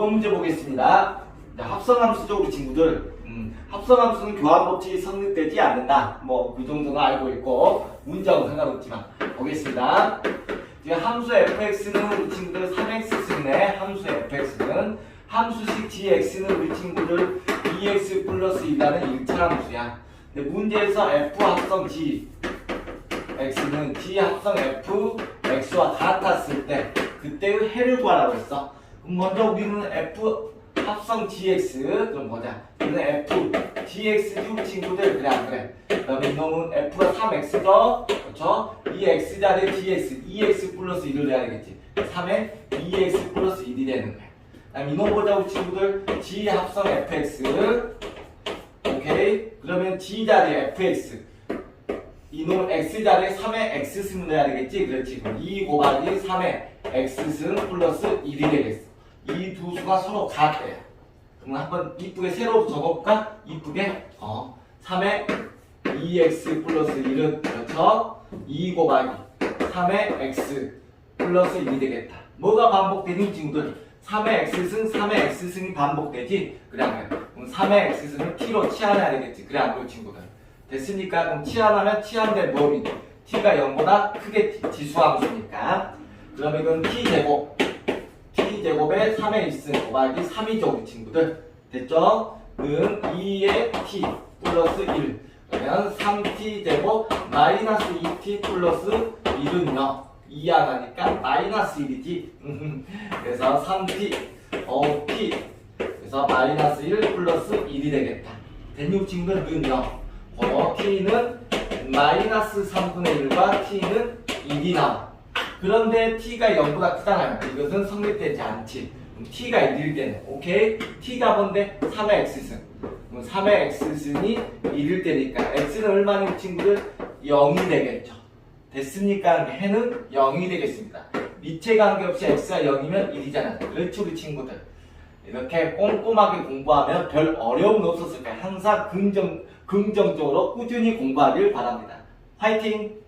번 문제 보겠습니다. 자, 합성함수죠, 우리 친구들. 음, 합성함수는 교환법칙이 성립되지 않는다. 뭐, 그 정도는 알고 있고, 문제하고 상관없지만. 보겠습니다. 이제 함수 fx는 우리 친구들 3x 쓰네. 함수 fx는. 함수식 gx는 우리 친구들 2x 플러스 1이라는 1차 함수야. 근데 문제에서 f 합성 g x는 g 합성 f x와 같았을 때 그때의 해를 구하라고 했어. 그럼 먼저 우리는 f 합성 gx 그럼 보자. 이는 f gx 중 친구들 그래 안 그래? 그 다음에 이놈은 f가 3x죠. 그렇죠? 이 x 자리에 gx 2x 플러스 1을 해야 되겠지. 3에 2x 플러스 1이 되는 거야. 그다음 이놈 보자 우리 친구들 g 합성 fx 오케이 그러면 g 자리에 fx 이놈 x 자리에 3의 x 승 넣어야 되겠지? 그렇지. 그럼 2 곱하기 3의 x 승 플러스 1이 되겠어. 이 두 수가 서로 같대요. 그럼 한번 이쁘게 세로 적어볼까? 이쁘게 어 3의 2x 플러스 1은 그렇죠? 2 곱하기 3의 x 플러스 1이 되겠다. 뭐가 반복되니 친구들? 3의 x승, 3의 x승이 반복되지? 그래 안 그래? 그럼 3의 x승을 t로 치환해야 되겠지? 그래 안 그래 친구들? 됐으니까 그럼 치환하면 치환된 범위 t가 0보다 크게 지수함수니까 그럼 이건 t제곱 t제곱에 3의 1승 곱하기 3이죠 우리 친구들. 됐죠? 은 2의 t 플러스 1 그러면 3t제곱 마이너스 2t 플러스 1은요? 2 하나니까 마이너스 1이지. 그래서 3t 어 t. 그래서 마이너스 1 플러스 1이 되겠다. 됐니 친구들? 는요? 어, t는 마이너스 3분의 1과 t는 1이 나와. 그런데 t가 0보다 크잖아요. 이것은 성립되지 않지. t가 1일 때는 오케이? t가 뭔데? 3의 x승. 그럼 3의 x승이 1일 때니까 x는 얼마나 친구들? 0이 되겠죠. 됐으니까 해는 0이 되겠습니다. 밑에 관계없이 x가 0이면 1이잖아. 그렇죠 우리 친구들. 이렇게 꼼꼼하게 공부하면 별 어려움 없었을 거예요. 항상 긍정, 긍정적으로 꾸준히 공부하길 바랍니다. 화이팅!